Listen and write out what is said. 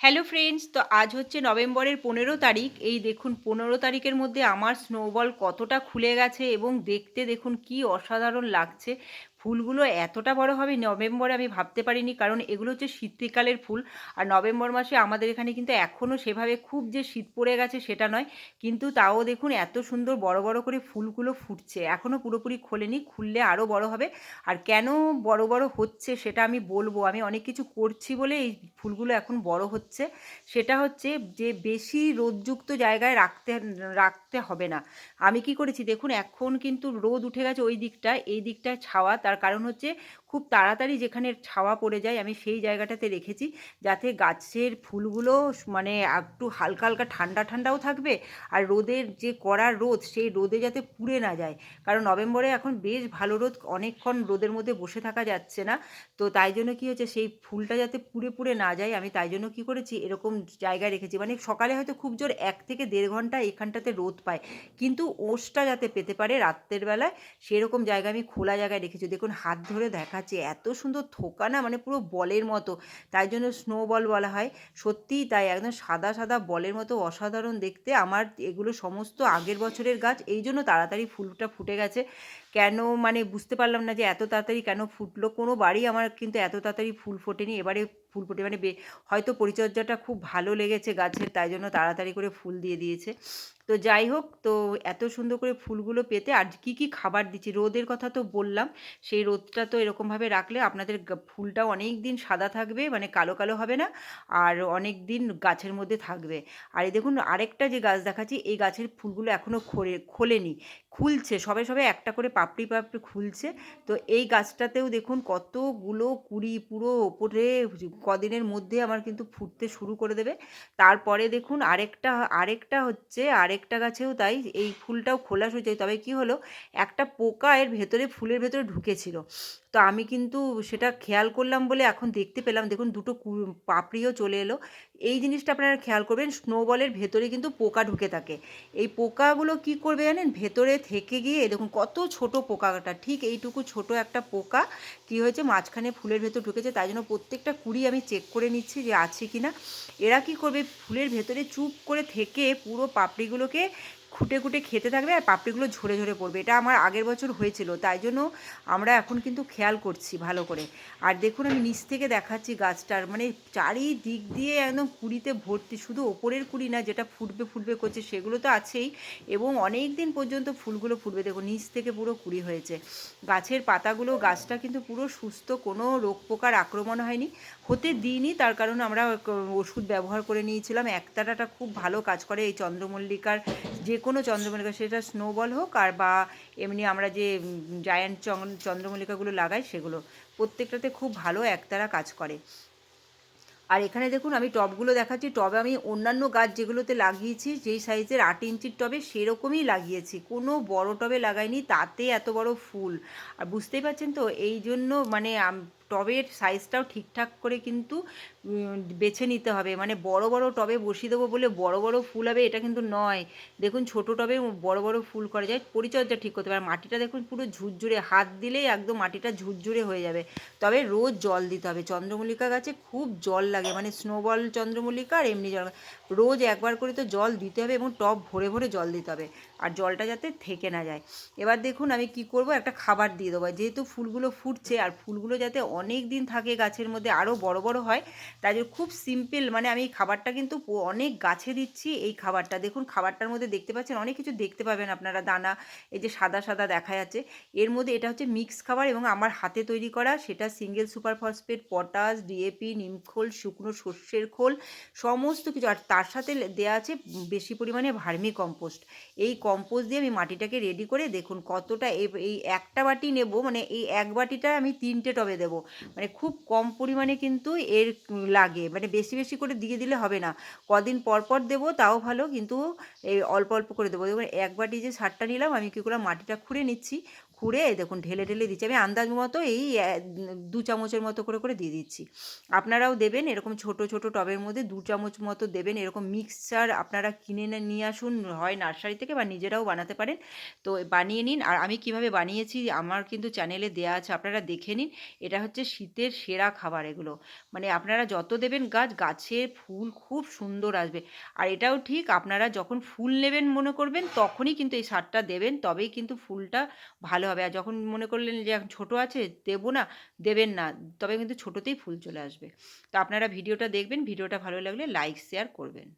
Hello friends তো আজ হচ্ছে নভেম্বরের পনেরো তারিখ। এই দেখুন, পনেরো তারিখের মধ্যে আমার স্নোবল কতটা খুলে গেছে এবং দেখতে দেখুন কি অসাধারণ লাগছে। ফুলগুলো এতটা বড় হবে, নভেম্বরে আমি ভাবতে পারিনি। কারণ এগুলো হচ্ছে শীতকালের ফুল। আর নভেম্বর মাসে আমাদের এখানে কিন্তু এখনও সেভাবে খুব যে শীত পড়ে গেছে সেটা নয়। কিন্তু তাও দেখুন এত সুন্দর বড় বড় করে ফুলগুলো ফুটছে। এখনও পুরোপুরি খোলেনি, খুললে আরও বড় হবে। আর কেন বড় বড় হচ্ছে সেটা আমি বলব। আমি অনেক কিছু করছি বলে এই ফুলগুলো এখন বড় হচ্ছে। সেটা হচ্ছে যে বেশি রোদযুক্ত জায়গায় রাখতে রাখতে হবে না। আমি কি করেছি দেখুন, এখন কিন্তু রোদ উঠে গেছে ওই দিকটা এই দিকটায় ছাওয়া। তার কারণ হচ্ছে খুব তাড়াতাড়ি যেখানে ছাওয়া পড়ে যায় আমি সেই জায়গাটাতে রেখেছি যাতে গাছের ফুলগুলো মানে একটু হালকা হালকা ঠান্ডা ঠান্ডাও থাকবে আর রোদের যে কড়া রোদ সেই রোদে যাতে পুড়ে না যায়। কারণ নভেম্বরে এখন বেশ ভালো রোদ, অনেকক্ষণ রোদের মধ্যে বসে থাকা যাচ্ছে না। তো তাই জন্য কী হচ্ছে সেই ফুলটা যাতে পুড়ে পুড়ে না যায় আমি তাই জন্য কী করেছি এরকম জায়গায় রেখেছি। মানে সকালে হয়তো খুব জোর এক থেকে দেড় ঘণ্টা এখানটাতে রোদ পায়। কিন্তু ওষটা যাতে পেতে পারে রাত্রের বেলায় সেরকম জায়গা আমি খোলা জায়গায় রেখেছি। দেখুন, হাত ধরে দেখাচ্ছে, এত সুন্দর থোকা না মানে পুরো বলের মতো। তাই জন্য স্নো বল বলা হয়। সত্যিই তাই, একদম সাদা সাদা বলের মতো অসাধারণ দেখতে। আমার এগুলো সমস্ত আগের বছরের গাছ, এই জন্য তাড়াতাড়ি ফুলটা ফুটে গেছে। কেন মানে বুঝতে পারলাম না যে এত তাড়াতাড়ি কেন ফুটলো। কোনো বাড়ি আমার কিন্তু এত তাড়াতাড়ি ফুল ফোটেনি। এবারে ফুল ফোটে। মানে হয়তো পরিচর্যাটা খুব ভালো লেগেছে গাছের, তাই জন্য তাড়াতাড়ি করে ফুল দিয়ে দিয়েছে। তো যাই হোক, তো এত সুন্দর করে ফুলগুলো পেতে আর কী কী খাবার দিচ্ছি, রোদের কথা তো বললাম, সেই রোদটা তো এরকমভাবে রাখলে আপনাদের ফুলটাও অনেক দিন সাদা থাকবে মানে কালো কালো হবে না, আর অনেক দিন গাছের মধ্যে থাকবে। আর এই দেখুন, আরেকটা যে গাছ দেখাচ্ছি, এই গাছের ফুলগুলো এখনও খোলে খোলেনি, খুলছে, সবে সবে একটা করে পাপড়ি পাপড়ি খুলছে। তো এই গাছটাতেও দেখুন কতগুলো কুড়ি, পুরো ওপরে কদিনের মধ্যে আমার কিন্তু ফুটতে শুরু করে দেবে। তারপরে দেখুন আরেকটা আরেকটা হচ্ছে, আরেকটা গাছেও তাই এই ফুলটাও খোলা যায়। তবে কি হলো, একটা পোকা এর ভেতরে, ফুলের ভেতরে ঢুকেছিল। তো আমি কিন্তু সেটা খেয়াল করলাম বলে এখন দেখতে পেলাম। দেখুন দুটো পাপড়িও চলে এলো। এই জিনিসটা আপনারা খেয়াল করবেন স্নোবলের ভেতরে কিন্তু পোকা ঢুকে থাকে। এই পোকাগুলো কি করবে জানেন? ভেতরে থেকে গিয়ে দেখুন কত ছোট পোকাটা, ঠিক এইটুকু ছোট একটা পোকা, কি হয়েছে? মাঝখানে ফুলের ভেতর ঢুকেছে, তাই জন্য প্রত্যেকটা কুড়ি আমি চেক করে নিচ্ছি যে আছে কি না এরা কি করবে? ফুলের ভেতরে চুপ করে থেকে পুরো পাপড়িগুলোকে খুঁটে খুঁটে খেতে থাকবে আর পাপড়িগুলো ঝরে ঝরে পড়বে। এটা আমার আগের বছর হয়েছিল, তাই জন্য আমরা এখন কিন্তু খেয়াল করছি ভালো করে। আর দেখুন আমি নিচ থেকে দেখাচ্ছি গাছটার মানে চারিদিক দিয়ে একদম কুড়িতে ভর্তি, শুধু ওপরের কুড়ি না, যেটা ফুটবে ফুটবে করছে, সেগুলো তো আছেই। এবং অনেক দিন পর্যন্ত ফুলগুলো ফুটবে দেখো নিচ থেকে পুরো কুড়ি হয়েছে। গাছের পাতাগুলো, গাছটা কিন্তু পুরো সুস্থ, কোনো রোগ পোকার আক্রমণ হয়নি। হতে দিইনি, তার কারণ আমরা ওষুধ ব্যবহার করে নিয়েছিলাম। একতারাটা খুব ভালো কাজ করে, এই চন্দ্রমল্লিকার যে কোনো চন্দ্রমল্লিকা, সেটা স্নোবল হোক আর বা এমনি আমরা যে জায়ান্ট চন্দ্রমল্লিকাগুলো লাগাই সেগুলো। প্রত্যেকটাতে খুব ভালো একতারা কাজ করে। আর এখানে দেখুন, আমি টবগুলো দেখাচ্ছি। টবে আমি অন্যান্য গাছ যেগুলোতে লাগিয়েছি, যেই সাইজের আট ইঞ্চির টবে সেরকমই লাগিয়েছি। কোনো বড় টবে লাগাইনি, তাতে এত বড় ফুল। আর বুঝতেই পারছেন তো, এই জন্য মানে টবের সাইজটাও ঠিকঠাক করে কিন্তু বেছে নিতে হবে। মানে বড় বড় টবে বসিয়ে দেবো বলে বড় বড় ফুল হবে এটা কিন্তু নয়। দেখুন ছোট টবে বড় বড় ফুল করা যায়, পরিচর্যা ঠিক করতে পারে মাটিটা দেখুন পুরো ঝুরঝুরে, হাত দিলেই একদম মাটিটা ঝুরঝুরে হয়ে যাবে। তবে রোজ জল দিতে হবে। চন্দ্রমল্লিকা গাছে খুব জল লাগে। মানে স্নোবল চন্দ্রমল্লিকা আর এমনি জল রোজ একবার করে তো জল দিতে হবে এবং টব ভরে ভরে জল দিতে হবে। আর জলটা যাতে থেকে না যায়। এবার দেখুন আমি কি করব? একটা খাবার দিয়ে দেবো। যেহেতু ফুলগুলো ফুটছে, আর ফুলগুলো যাতে অনেক দিন থাকে গাছের মধ্যে আরও বড় বড় হয়, তাই জন্য খুব সিম্পল মানে আমি খাবারটা কিন্তু অনেক গাছে দিচ্ছি এই খাবারটা। দেখুন খাবারটার মধ্যে দেখতে পাচ্ছেন, অনেক কিছু দেখতে পাবেন আপনারা। দানা, এই যে সাদা সাদা দেখা যাচ্ছে। এর মধ্যে এটা হচ্ছে মিক্স খাবার এবং আমার হাতে তৈরি করা সেটা single super phosphate potash DAP নিমখোল শুকনো সর্ষের খোল, সমস্ত কিছু। আর তার সাথে দেওয়া আছে বেশি পরিমাণে ভার্মি কম্পোস্ট। এই কম্পোস্ট দিয়ে আমি মাটিটাকে রেডি করে দেখুন কতটা এই একটা বাটি নেব মানে এই এক বাটিটা আমি তিনটে টবে দেব। মানে খুব কম পরিমাণে কিন্তু এর লাগে মানে বেশি বেশি করে দিয়ে দিলে হবে না। কদিন পর পর দেবো, তাও ভালো, কিন্তু এই অল্প অল্প করে দেবো। এক বাটি যে সারটা নিলাম, আমি কী করলাম মাটিটা খুঁড়ে নিচ্ছি খুঁড়ে দেখুন ঢেলে ঢেলে দিচ্ছি। আমি আন্দাজ মতো এই দু চামচের মতো করে করে দিয়ে দিচ্ছি। আপনারাও দেবেন এরকম ছোট ছোট টবের মধ্যে দু চামচ মতো দেবেন। এরকম মিক্সচার আপনারা কিনে নিয়ে আসুন, হয় নার্সারি থেকে বা নিজেরাও বানাতে পারেন। তো বানিয়ে নিন। আর আমি কীভাবে বানিয়েছি আমার কিন্তু চ্যানেলে দেয়া আছে, আপনারা দেখে নিন। এটা হচ্ছে শীতের সেরা খাবার এগুলো। মানে আপনারা যত দেবেন গাছ, গাছের ফুল খুব সুন্দর আসবে। আর এটাও ঠিক, আপনারা যখন ফুল নেবেন মনে করবেন, তখনই কিন্তু এই সারটা দেবেন। তবেই কিন্তু ফুলটা ভালো হবে। আর যখন মনে করলেন যে এখন ছোটো আছে, দেবো না, দেবেন না, তবে কিন্তু ছোটোতেই ফুল চলে আসবে। তো আপনারা ভিডিওটা দেখবেন, ভিডিওটা ভালো লাগলে লাইক শেয়ার করবেন।